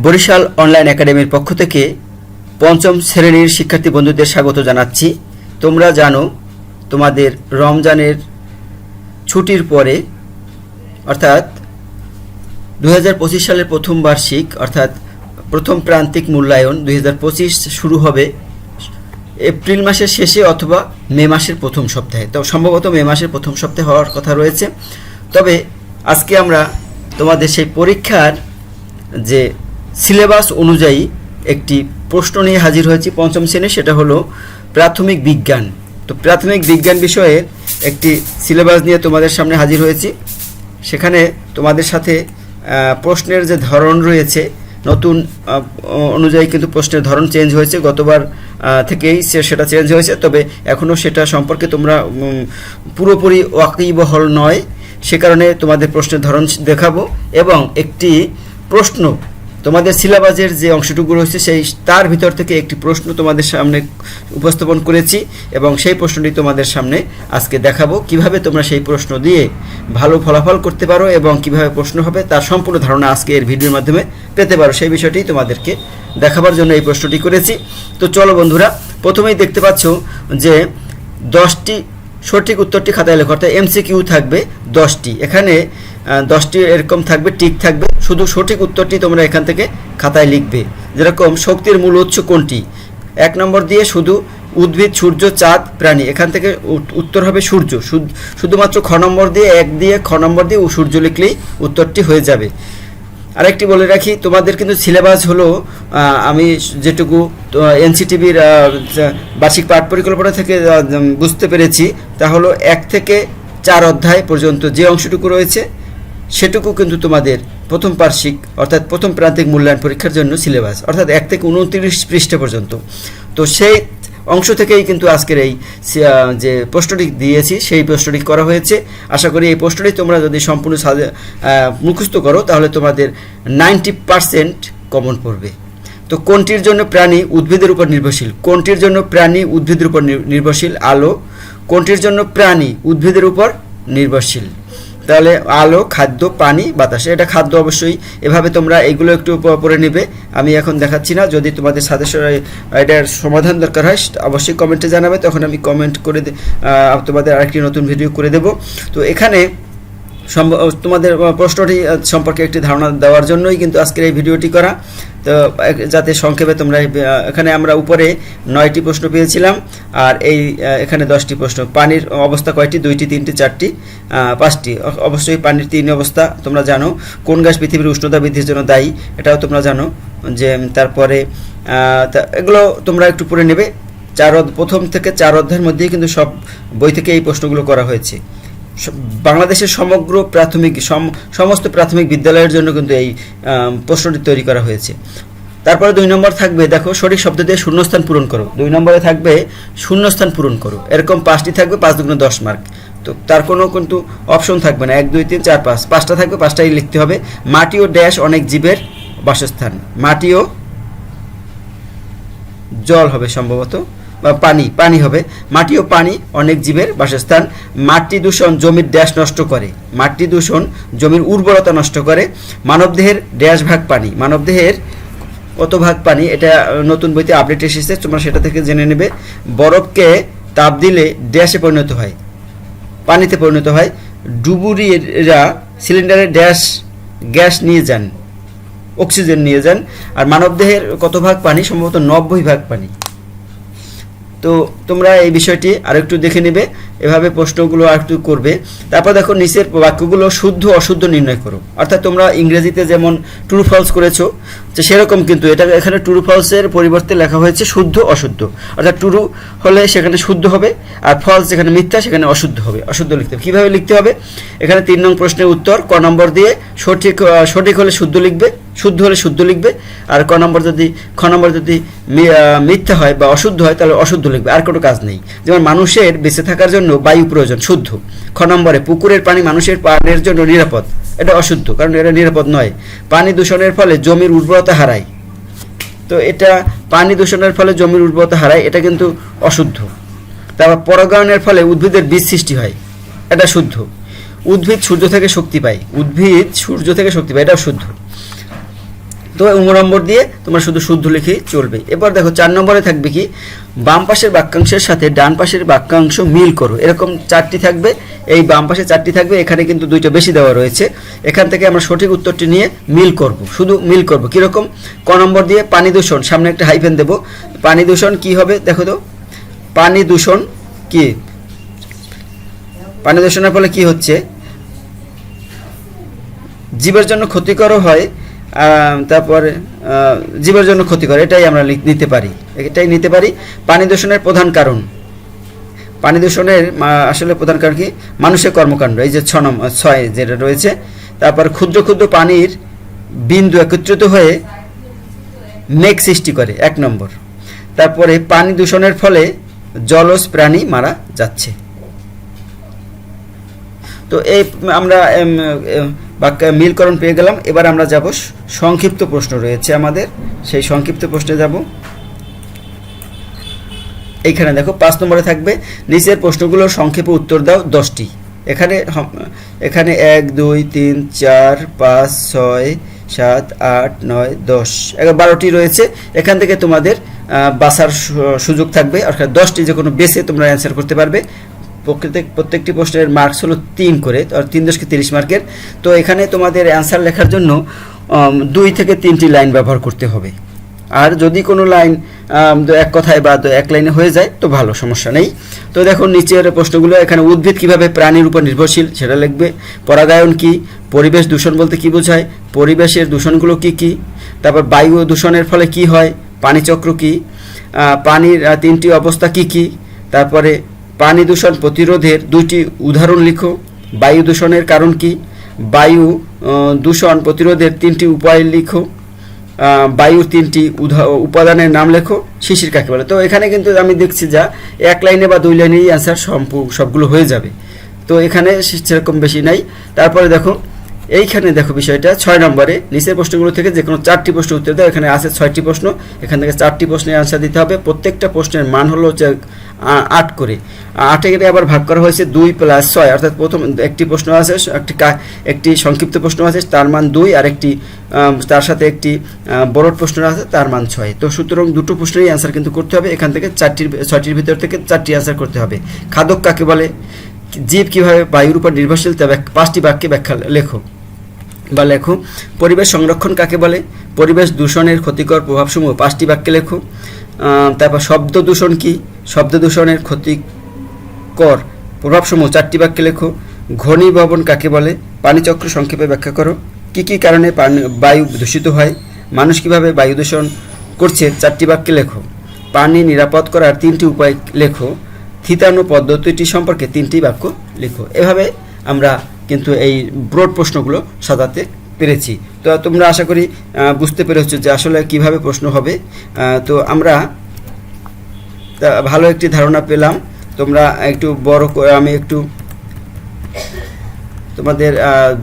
Barishal online একাডেমির পক্ষ থেকে পঞ্চম শ্রেণির শিক্ষার্থী বন্ধুদের স্বাগত জানাচ্ছি। তোমরা জানো, তোমাদের রমজানের ছুটির পরে, অর্থাৎ দু হাজার পঁচিশ সালের প্রথম বার্ষিক, অর্থাৎ প্রথম প্রান্তিক মূল্যায়ন দু হাজার পঁচিশ শুরু হবে এপ্রিল মাসের শেষে অথবা মে মাসের প্রথম সপ্তাহে। তো সম্ভবত মে মাসের প্রথম সপ্তাহে হওয়ার কথা রয়েছে। তবে আজকে আমরা তোমাদের সেই পরীক্ষার যে সিলেবাস অনুযায়ী একটি প্রশ্ন নিয়ে হাজির হয়েছি পঞ্চম শ্রেণি, সেটা হলো প্রাথমিক বিজ্ঞান। তো প্রাথমিক বিজ্ঞান বিষয়ে একটি সিলেবাস নিয়ে তোমাদের সামনে হাজির হয়েছি। সেখানে তোমাদের সাথে প্রশ্নের যে ধরন রয়েছে, নতুন অনুযায়ী কিন্তু প্রশ্নের ধরন চেঞ্জ হয়েছে। গতবার থেকেই সেটা চেঞ্জ হয়েছে। তবে এখনও সেটা সম্পর্কে তোমরা পুরোপুরি ওয়াকিবহল নয়। সে কারণে তোমাদের প্রশ্নের ধরন দেখাবো। এবং একটি প্রশ্ন তোমাদের সিলেবাসের যে অংশটুকু রয়েছে, সেই তার ভিতর থেকে একটি প্রশ্ন তোমাদের সামনে উপস্থাপন করেছি এবং সেই প্রশ্নটি তোমাদের সামনে আজকে দেখাবো। কীভাবে তোমরা সেই প্রশ্ন দিয়ে ভালো ফলাফল করতে পারো এবং কীভাবে প্রশ্ন হবে, তার সম্পূর্ণ ধারণা আজকে এর ভিডিওর মাধ্যমে পেতে পারো। সেই বিষয়টি তোমাদেরকে দেখাবার জন্য এই প্রশ্নটি করেছি। তো চলো বন্ধুরা, প্রথমেই দেখতে পাচ্ছ যে দশটি সঠিক উত্তরটি খাতায় লেখা, অর্থাৎ এমসিকিউ থাকবে দশটি। এখানে দশটি এরকম থাকবে, টিক থাকবে। শুধু সঠিক উত্তরটি তোমরা এখান থেকে খাতায় লিখবে। যেরকম, শক্তির মূল উৎস কোনটি? এক নম্বর দিয়ে শুধু উদ্ভিদ, সূর্য, চাঁদ, প্রাণী। এখান থেকে উত্তর হবে সূর্য। শুধুমাত্র খ নম্বর দিয়ে, এক দিয়ে, খ নম্বর দিয়ে সূর্য লিখলেই উত্তরটি হয়ে যাবে। আরেকটি বলে রাখি, তোমাদের কিন্তু সিলেবাস হলো আমি যেটুকু এনসিটিভির বার্ষিক পাঠ পরিকল্পনা থেকে বুঝতে পেরেছি, তা হলো এক থেকে চার অধ্যায় পর্যন্ত যে অংশটুকু রয়েছে, সেটুকু কিন্তু তোমাদের প্রথম বার্ষিক, অর্থাৎ প্রথম প্রান্তিক মূল্যায়ন পরীক্ষার জন্য সিলেবাস অর্থাৎ এক থেকে উনত্রিশ পৃষ্ঠা পর্যন্ত। তো সেই অংশ থেকেই কিন্তু আজকের এই যে প্রশ্নটি দিয়েছি, সেই প্রশ্নটি করা হয়েছে। আশা করি এই প্রশ্নটি তোমরা যদি সম্পূর্ণ মুখস্থ করো, তাহলে তোমাদের নাইনটি পারসেন্ট কমন পড়বে। তো কোনটির জন্য প্রাণী উদ্ভিদের উপর নির্ভরশীল? কোনটির জন্য প্রাণী উদ্ভিদের উপর নির্ভরশীল? আলো। কোনটির জন্য প্রাণী উদ্ভিদের উপর নির্ভরশীল? তাহলে আলো, খাদ্য, পানি, বাতাস, এটা খাদ্য অবশ্যই। এভাবে তোমরা এগুলো একটু পরে নেবে। আমি এখন দেখাচ্ছি না। যদি তোমাদের সাজেশন এটার সমাধান দরকার হয় অবশ্যই কমেন্টে জানাবে। তখন আমি কমেন্ট করে তোমাদের আরেকটি নতুন ভিডিও করে দেব। তো এখানে তোমাদের প্রশ্নটি সম্পর্কে একটি ধারণা দেওয়ার জন্যই কিন্তু আজকের এই ভিডিওটি করা। তো যাতে সংক্ষেপে তোমরা এখানে আমরা উপরে নয়টি প্রশ্ন পেয়েছিলাম, আর এই এখানে দশটি প্রশ্ন। পানির অবস্থা কয়টি? দুইটি, তিনটি, চারটি পাঁচটি। অবশ্যই পানির তিন অবস্থা তোমরা জানো। কোন গ্যাস পৃথিবীর উষ্ণতা বৃদ্ধির জন্য দায়ী? এটাও তোমরা জানো। যে তারপরে এগুলো তোমরা একটু পড়ে নেবে। চার প্রথম থেকে চার অধ্যায়ের মধ্যেই কিন্তু সব বই থেকে এই প্রশ্নগুলো করা হয়েছে। বাংলাদেশের সমগ্র প্রাথমিক, সম- সমস্ত প্রাথমিক বিদ্যালয়ের জন্য কিন্তু এই প্রশ্নটি তৈরি করা হয়েছে। তারপরে দুই নম্বর থাকবে, দেখো, সঠিক শব্দ দিয়ে শূন্যস্থান পূরণ করো। দুই নম্বরে থাকবে, শূন্যস্থান পূরণ করো। এরকম পাঁচটি থাকবে, পাঁচ দুগুণ দশ মার্ক। তো তার কোনো কিন্তু অপশন থাকবে না। এক, দুই, তিন, চার, পাঁচ। পাঁচটা থাকবে, পাঁচটাই লিখতে হবে। মাটি ও ড্যাশ অনেক জীবের বাসস্থান। মাটি ও জল হবে সম্ভবত। পানি পানি হবে। মাটি ও পানি অনেক জীবের বাসস্থান। মাটি দূষণ জমির ড্যাশ নষ্ট করে। মাটি দূষণ জমির উর্বরতা নষ্ট করে। মানবদেহের ড্যাশ ভাগ পানি। মানবদেহের কত ভাগ পানি, এটা নতুন বইতে আপডেট এসেছে, তোমরা সেটা থেকে জেনে নেবে। বরফকে তাপ দিলে ড্যাশে পরিণত হয়। পানিতে পরিণত হয়। ডুবুরিরা সিলিন্ডারে ড্যাশ, গ্যাস নিয়ে যান। অক্সিজেন নিয়ে যান। আর মানবদেহের কত ভাগ পানি? সম্ভবত নব্বই ভাগ পানি। তো তোমরা এই বিষয়টি আরেকটু দেখে নেবে, এভাবে প্রশ্নগুলো আরেকটু করবে। তারপর দেখো নিচের বাক্যগুলো শুদ্ধ অশুদ্ধ নির্ণয় করো। অর্থাৎ তোমরা ইংরেজিতে যেমন ট্রু ফলস করেছ, তো সেরকম কিন্তু এটা এখানে ট্রু ফলসের পরিবর্তে লেখা হয়েছে শুদ্ধ অশুদ্ধ। অর্থাৎ ট্রু হলে সেখানে শুদ্ধ হবে, আর ফলস যেখানে মিথ্যা সেখানে অশুদ্ধ হবে, অশুদ্ধ লিখতে হবে। কীভাবে লিখতে হবে? এখানে তিন নং প্রশ্নের উত্তর, ক নম্বর দিয়ে সঠিক সঠিক হলে শুদ্ধ লিখবে। শুদ্ধ হলে শুদ্ধ লিখবে, আর ক নম্বর যদি, খ নম্বর যদি মিথ্যা হয় বা অশুদ্ধ হয়, তাহলে অশুদ্ধ লিখবে, আর কোনো কাজ নেই। যেমন মানুষের বেঁচে থাকার জন্য বায়ু প্রয়োজন, শুদ্ধ। খ নম্বরে, পুকুরের পানি মানুষের পানের জন্য নিরাপদ, এটা অশুদ্ধ, কারণ এটা নিরাপদ নয়। পানি দূষণের ফলে জমির উর্বরতা হারায়। তো এটা পানি দূষণের ফলে জমির উর্বরতা হারায়, এটা কিন্তু অশুদ্ধ। তারপর পরাগায়নের ফলে উদ্ভিদের বীজ সৃষ্টি হয়, এটা শুদ্ধ। উদ্ভিদ সূর্য থেকে শক্তি পায়, উদ্ভিদ সূর্য থেকে শক্তি পায় এটা শুদ্ধ। তো উম নম্বর দিয়ে তোমরা শুধু শুদ্ধ লিখেই চলবে। এবার দেখো, চার নম্বরে থাকবে কি? বাম পাশের বাক্যাংশের সাথে ডান পাশের বাক্যাংশ মিল করো। এরকম চারটি থাকবে, এই বাম পাশে চারটি থাকবে, এখানে কিন্তু দুইটা বেশি দেওয়া রয়েছে। এখান থেকে আমরা সঠিক উত্তরটি নিয়ে মিল করব, শুধু মিল করব। কীরকম? ক নম্বর দিয়ে পানি দূষণ, সামনে একটা হাইফেন দেব। পানি দূষণ কি হবে? দেখো তো। পানি দূষণ কি? পানি দূষণের ফলে কি হচ্ছে? জীবের জন্য ক্ষতিকরও হয় তারপরে জীবের জন্য ক্ষতিকর, এটাই আমরা নিতে পারি। এটাই নিতে পারি। পানি দূষণের প্রধান কারণ। পানি দূষণের আসলে প্রধান কারণ কি? মানুষের কর্মকাণ্ড, এই যে ছ নম্বর ছয় যেটা রয়েছে, তারপর ক্ষুদ্র ক্ষুদ্র পানির বিন্দু একত্রিত হয়ে মেঘ সৃষ্টি করে, এক নম্বর। তারপরে পানি দূষণের ফলে জলজ প্রাণী মারা যাচ্ছে। তো এই, আমরা বাক্য মিলকরণ পেয়ে গেলাম। এবার আমরা যাব সংক্ষিপ্ত প্রশ্ন রয়েছে আমাদের। সেই সংক্ষিপ্ত প্রশ্নে যাব। এইখানে দেখো, পাঁচ নম্বরে থাকবে, নিচের প্রশ্নগুলোর সংক্ষেপে উত্তর দাও দশটি। এখানে এখানে এক, দুই, তিন, চার, পাঁচ, ছয়, সাত, আট, নয়, দশ। এগারো বারোটি রয়েছে। এখান থেকে তোমাদের বাসার সুযোগ থাকবে। অর্থাৎ দশটি যে কোনো বেসে তোমরা অ্যান্সার করতে পারবে। প্রত্যেক প্রত্যেকটি প্রশ্নের মার্কস হলো তিন করে তিন দশকে তিরিশ মার্কের। তো এখানে তোমাদের অ্যান্সার লেখার জন্য দুই থেকে তিনটি লাইন ব্যবহার করতে হবে। আর যদি কোনো লাইন এক কথায় বা এক লাইনে হয়ে যায়, তো ভালো, সমস্যা নেই। তো দেখো, নিচের প্রশ্নগুলো, এখানে উদ্ভিদ কীভাবে প্রাণীর উপর নির্ভরশীল, সেটা লিখবে। পরাগায়ন কি? পরিবেশ দূষণ বলতে কি বোঝায়? পরিবেশের দূষণগুলো কি কি? তারপর বায়ু দূষণের ফলে কি হয়? পানিচক্র কি? পানির তিনটি অবস্থা কি কি? তারপরে পানি দূষণ প্রতিরোধের দুইটি উদাহরণ লিখো। বায়ু দূষণের কারণ কি? বায়ু দূষণ প্রতিরোধের তিনটি উপায় লিখো। বায়ু বায়ুর তিনটি উপাদানের নাম লেখো। শিশির কাকে বলে? তো এখানে কিন্তু আমি দেখছি যা এক লাইনে বা দুই লাইনেই অ্যান্সার সম্পূ সবগুলো হয়ে যাবে। তো এখানে সেরকম বেশি নাই। তারপরে দেখো এইখানে দেখো বিষয়টা, ছয় নম্বরে নিচের প্রশ্নগুলো থেকে যে কোনো চারটি প্রশ্ন উত্তর দাও, এখানে আছে ছয়টি প্রশ্ন, এখান থেকে চারটি প্রশ্নের অ্যান্সার দিতে হবে, প্রত্যেকটা প্রশ্নের মান হলো হচ্ছে আট করে। আটে গেলে আবার ভাগ করা হয়েছে দুই প্লাস ছয়, অর্থাৎ প্রথম একটি প্রশ্ন আছে, একটি একটি সংক্ষিপ্ত প্রশ্ন আছে, তার মান দুই, আর একটি তার সাথে একটি বড় প্রশ্ন আছে, তার মান ছয়। তো সুতরাং দুটো প্রশ্নেরই অ্যান্সার কিন্তু করতে হবে, এখান থেকে চারটির, ছয়টির ভিতর থেকে চারটি অ্যান্সার করতে হবে। খাদক কাকে বলে? জীব কীভাবে বায়ুর উপর নির্ভরশীল? তা পাঁচটি বাক্যে ব্যাখ্যা লেখো। বা লেখো, পরিবেশ সংরক্ষণ কাকে বলে? পরিবেশ দূষণের ক্ষতিকর প্রভাবসমূহ। পাঁচটি বাক্যে লেখো। তারপর, শব্দ দূষণ কি? শব্দ দূষণের ক্ষতিকর প্রভাবসমূহ। চারটি বাক্যে লেখো। ঘনীভবন কাকে বলে? পানিচক্র সংক্ষেপে ব্যাখ্যা করো। কি কি কারণে পানি, বায়ু দূষিত হয়? মানুষ কীভাবে বায়ু দূষণ করছে? চারটি বাক্যে লেখো। পানি নিরাপদ করার তিনটি উপায় লেখো। থিতানো পদ্ধতিটি সম্পর্কে তিনটি বাক্য লেখো। এভাবে আমরা কিন্তু এই ব্রড প্রশ্নগুলো সাজাতে পেরেছি। তো তোমরা আশা করি বুঝতে পেরেছ যে আসলে কীভাবে প্রশ্ন হবে। তো আমরা ভালো একটি ধারণা পেলাম। তোমরা একটু বড় করে আমি একটু তোমাদের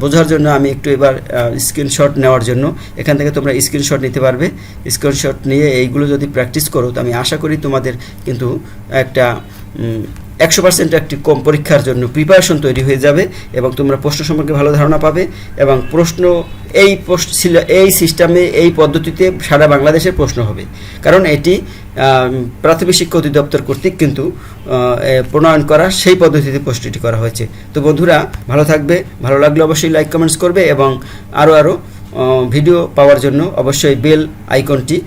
বোঝার জন্য আমি একটু এবার স্ক্রিনশট নেওয়ার জন্য। এখান থেকে তোমরা স্ক্রিনশট নিতে পারবে। স্ক্রিনশট নিয়ে এইগুলো যদি প্র্যাকটিস করো, তো আমি আশা করি তোমাদের কিন্তু একটা একশো পার্সেন্ট একটি কম পরীক্ষার জন্য প্রিপারেশন তৈরি হয়ে যাবে এবং তোমরা প্রশ্ন সম্পর্কে ভালো ধারণা পাবে এবং প্রশ্ন এই প্রশ্ন এই সিস্টেমে এই পদ্ধতিতে সারা বাংলাদেশের প্রশ্ন হবে। কারণ এটি প্রাথমিক শিক্ষা অধিদপ্তর কর্তৃক কিন্তু প্রণয়ন করা, সেই পদ্ধতিতে প্রশ্নটি করা হয়েছে। তো বন্ধুরা, ভালো থাকবে, ভালো লাগলে অবশ্যই লাইক কমেন্টস করবে এবং আরও আরও ভিডিও পাওয়ার জন্য অবশ্যই বেল আইকনটি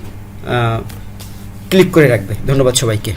ক্লিক করে রাখবে। ধন্যবাদ সবাইকে।